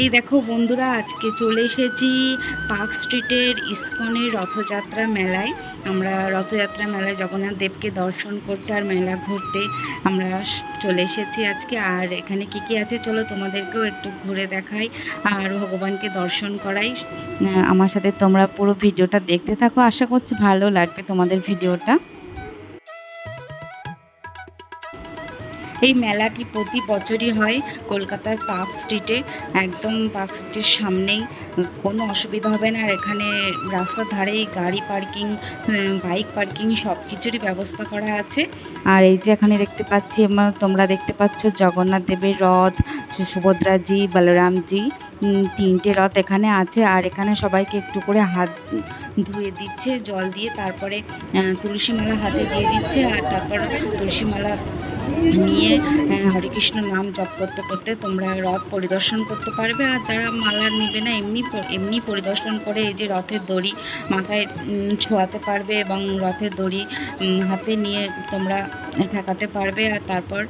এই দেখো বন্ধুরা, আজকে চলে এসেছি পার্ক স্ট্রিটের ইস্কনের রথযাত্রা মেলায়। আমরা রথযাত্রা মেলায় জগন্নাথ দেবকে দর্শন করতে আর মেলা ঘুরতে আমরা চলে এসেছি আজকে। আর এখানে কি কি আছে চলো তোমাদেরকেও একটু ঘুরে দেখাই আর ভগবানকে দর্শন করাই। আমার সাথে তোমরা পুরো ভিডিওটা দেখতে থাকো। আশা করছি ভালো লাগবে তোমাদের ভিডিওটা। এই মেলাটি প্রতি বছরই হয় কলকাতার পার্ক স্ট্রিটে। একদম পার্ক স্ট্রিটের সামনেই। কোনো অসুবিধা হবে না। আর এখানে রাস্তার ধারেই গাড়ি পার্কিং বাইক পার্কিং সব কিছুরই ব্যবস্থা করা আছে। আর এই যে এখানে দেখতে পাচ্ছি তোমরা দেখতে পাচ্ছ জগন্নাথ দেবের রথ সুভদ্রাজি বলরামজি তিনটে রথ এখানে আছে। আর এখানে সবাইকে একটু করে হাত ধুয়ে দিচ্ছে, জল দিয়ে তারপরে তুলসী মালা হাতে দিয়ে দিচ্ছে। আর তারপর তুলসী মালা নিয়ে আহ, হরে কৃষ্ণ নাম জপ করতে করতে তোমরা রথ পরিদর্শন করতে পারবে। আর যারা মালা নেবে না এমনি এমনি পরিদর্শন করে এই যে রথের দড়ি মাথায় ছোঁয়াতে পারবে এবং রথের দড়ি হাতে নিয়ে তোমরা ঠেকাতে পারবে। আর তারপর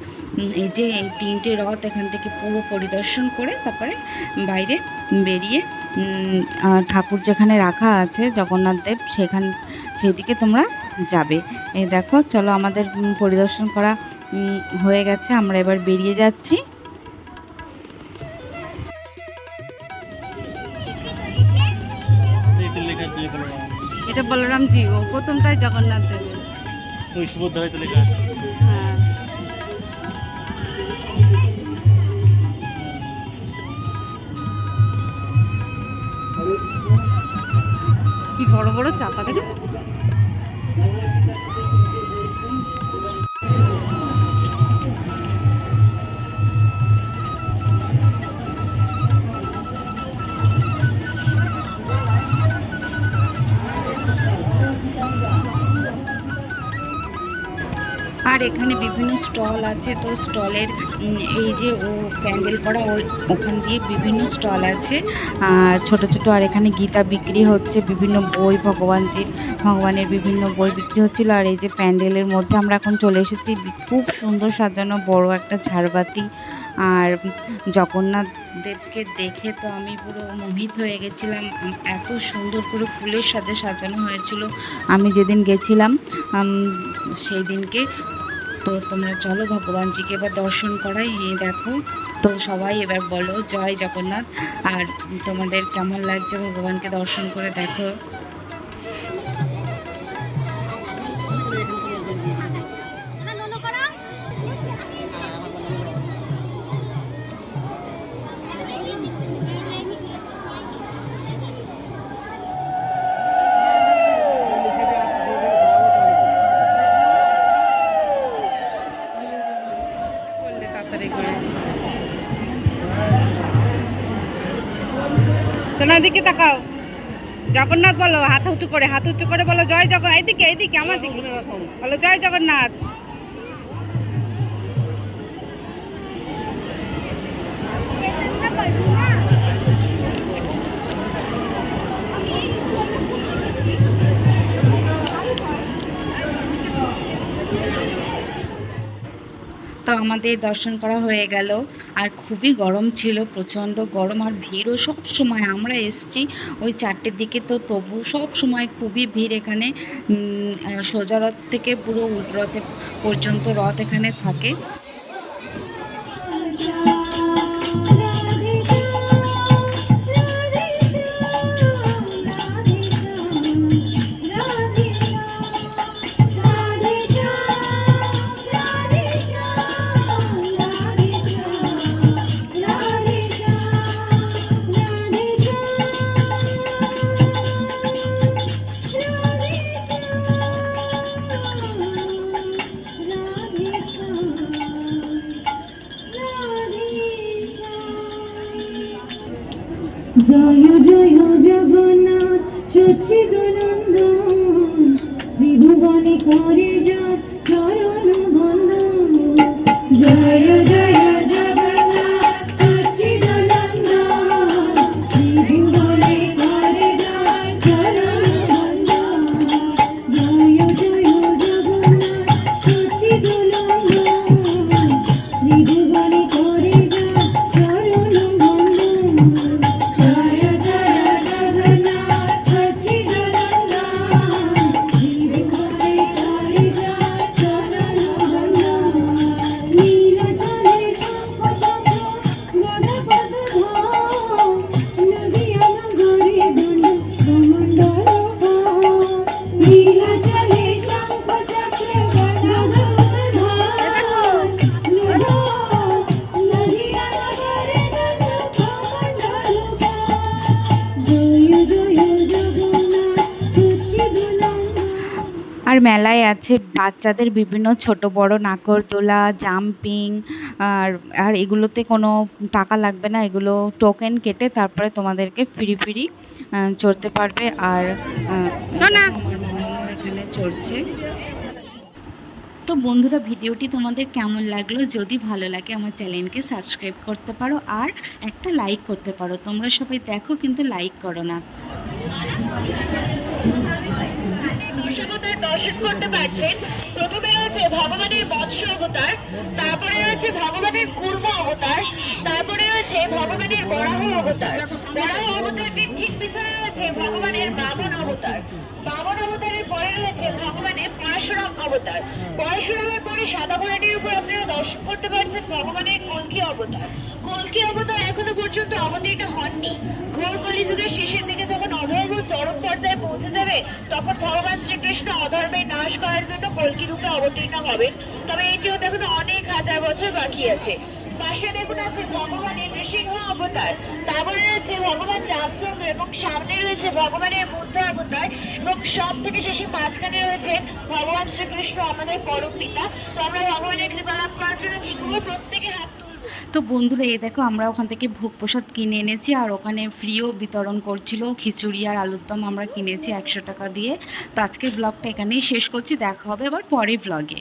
এই যে এই তিনটে রথ এখান থেকে পুরো পরিদর্শন করে তারপরে বাইরে বেরিয়ে ঠাকুর যেখানে রাখা আছে জগন্নাথ দেব সেখান সেদিকে তোমরা যাবে। এই দেখো চলো আমাদের পরিদর্শন করা হয়ে গেছে আমরা এবার বেরিয়ে যাচ্ছি। এটা বলরাম জি ও প্রথমটাই জগন্নাথ দেব হ্যাঁ কি বড় বড় চাপা দেখেছ? এখানে বিভিন্ন স্টল আছে। তো স্টলের এই যে ও প্যান্ডেল করা ওই ওখান দিয়ে বিভিন্ন স্টল আছে। আর ছোট ছোট আর এখানে গীতা বিক্রি হচ্ছে, বিভিন্ন বই ভগবানজির ভগবানের বিভিন্ন বই বিক্রি হচ্ছিল। আর এই যে প্যান্ডেলের মধ্যে আমরা এখন চলে এসেছি। খুব সুন্দর সাজানো বড় একটা ঝাড়বাতি। আর জগন্নাথ দেবকে দেখে তো আমি পুরো মোহিত হয়ে গেছিলাম। এত সুন্দর পুরো ফুলের সাজে সাজানো হয়েছিল। আমি যেদিন গেছিলাম সেই দিনকে তো তোমরা চলো ভগবানজিকে এবার দর্শন করাই দেখো। তো সবাই এবার বলো, জয় জগন্নাথ। আর তোমাদের কেমন লাগছে ভগবানকে দর্শন করে দেখো? সোনার দিকে তাকাও। জগন্নাথ বলো, হাত উঁচু করে, হাত উঁচু করে বলো, জয় জগন্নাথ এইদিকে এইদিকে, আমার দিকে। বলো, জয় জগন্নাথ। তো আমাদের দর্শন করা হয়ে গেল। আর খুবই গরম ছিল, প্রচণ্ড গরম আর ভিড়ও সব সময় আমরা এসছি ওই চারটের দিকে তো তবু সব সময় খুবই ভিড় এখানে। সোজা রথ থেকে পুরো উল্টো রথে পর্যন্ত রথ এখানে থাকে। জয় জয় জগন্নাথ সচিদানন্দ ত্রিভুবনে করে যা আর মেলায় আছে বাচ্চাদের বিভিন্ন ছোট বড় নাগরদোলা জাম্পিং আর আর এগুলোতে কোনো টাকা লাগবে না এগুলো টোকেন কেটে তারপরে তোমাদেরকে ফ্রি ফ্রি চড়তে পারবে আর মামাও এখানে চড়ছে তো বন্ধুরা ভিডিওটি তোমাদের কেমন লাগল যদি ভালো লাগে আমার চ্যানেলকে সাবস্ক্রাইব করতে পারো আর একটা লাইক করতে পারো তোমরা সবাই দেখো কিন্তু লাইক করো না দর্শন করতে পারছেন। প্রথমে রয়েছে ভগবানের মৎস্য অবতার, তারপরে রয়েছে ভগবানের কুর্ম অবতার, তারপরে রয়েছে ভগবানের বরাহ অবতার। বরাহ অবতারটির ঠিক পিছনে রয়েছে ভগবানের বামন অবতার। বামন অবতারের পরে রয়েছে ভগবানের পরশুরাম অবতার। পরশুরামের পরে সাদা ঘোড়াটির উপর আপনারা দর্শন করতে পারছেন ভগবানের কলকি অবতার। কলকি অবতার এখনও পর্যন্ত অবতীর্ণ হননি ঘোর কলিযুগের শেষের দিকে যখন অধর্ম চরম পর্যায়ে পৌঁছে যাবে, তখন ভগবান শ্রীকৃষ্ণ অধর্মের নাশ করার জন্য কলকি রূপে অবতীর্ণ হবেন। তবে এটিও দেখুন অনেক হাজার বছর বাকি আছে। পাশে দেখুন আছে ভগবানের নৃসিংহ অবতার। তারপরে রয়েছে ভগবান রামচন্দ্র এবং সামনে রয়েছে ভগবানের বুদ্ধ অবতার এবং সব থেকে শেষে মাঝখানে রয়েছে ভগবান শ্রীকৃষ্ণ আমাদের পরম পিতা। তো আমরা ভগবানের কৃপা লাভ করার জন্য কি করব? প্রত্যেকে হাত তো বন্ধুরা, এই দেখো আমরা ওখান থেকে ভোগ প্রসাদ কিনে এনেছি আর ওখানে ফ্রিও বিতরণ করছিল। খিচুড়ি আর আলুর দম আমরা কিনেছি একশো টাকা দিয়ে। তো আজকের ব্লগটা এখানেই শেষ করছি। দেখা হবে আবার পরের ব্লগে